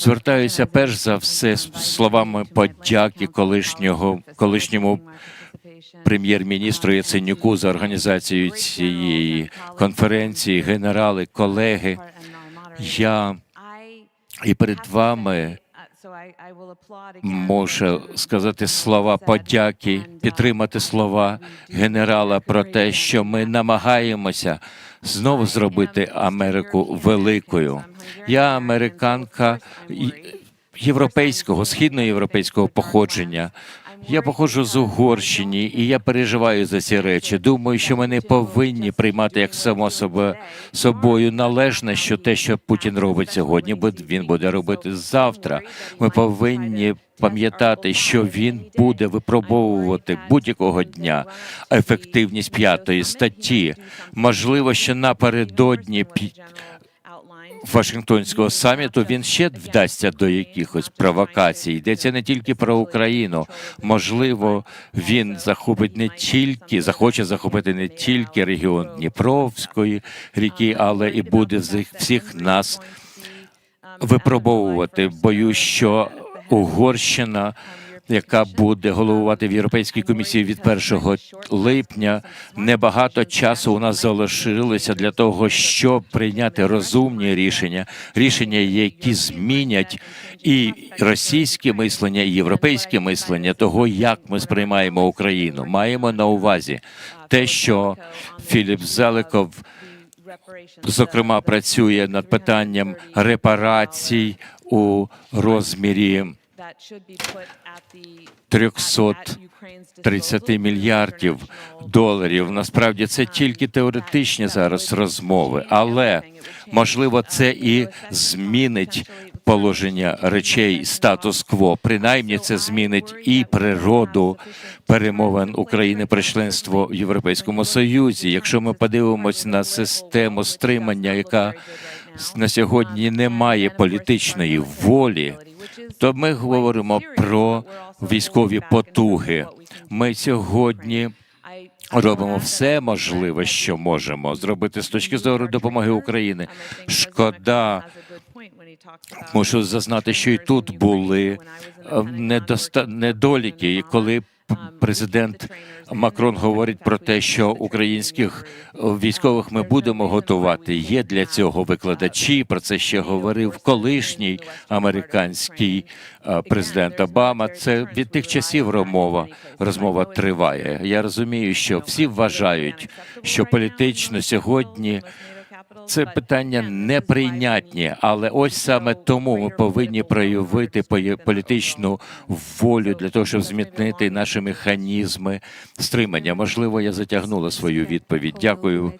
Звертаюся перш за все з словами подяки колишнього колишньому прем'єр-міністру Яценюку за організацію цієї конференції, генерали, колеги. Я і перед вами можу сказати слова подяки, підтримати слова генерала про те, що ми намагаємося знову зробити Америку великою. Я американка європейського, східноєвропейського походження. Я походжу з Угорщини, і я переживаю за ці речі. Думаю, що ми не повинні приймати як само себе собою належне, що те, що Путін робить сьогодні, він буде робити завтра. Ми повинні пам'ятати, що він буде випробовувати будь-якого дня ефективність п'ятої статті. Можливо, що напередодні Вашингтонського саміту він ще вдасться до якихось провокацій. Йдеться не тільки про Україну. Можливо, він захопить не тільки захоче захопити не тільки регіон Дніпровської ріки, але і буде всіх, всіх нас випробовувати. Боюсь, що Угорщина, яка буде головувати в Європейській комісії від 1 липня, небагато часу у нас залишилося для того, щоб прийняти розумні рішення, рішення, які змінять і російське мислення, і європейське мислення того, як ми сприймаємо Україну. Маємо на увазі те, що Філіп Зеликов зокрема працює над питанням репарацій у розмірі 330 мільярдів доларів. Насправді це тільки теоретичні зараз розмови, але можливо це і змінить положення речей статус-кво. Принаймні це змінить і природу перемовин України про членство в Європейському Союзі. Якщо ми подивимось на систему стримання, яка на сьогодні не має політичної волі, то ми говоримо про військові потуги. Ми сьогодні робимо все можливе, що можемо зробити з точки зору допомоги України. Шкода, мушу зазнати, що і тут були е, недоліки, і коли президент Макрон говорить про те, що українських військових ми будемо готувати. Є для цього викладачі. Про це ще говорив колишній американський е, президент Обама. Це від тих часів розмова розмова триває. Я розумію, що всі вважають, що політично сьогодні. Це питання неприйнятні, але ось саме тому ми повинні проявити політичну волю для того, щоб змітнити наші механізми стримання. Можливо, я затягнула свою відповідь. Дякую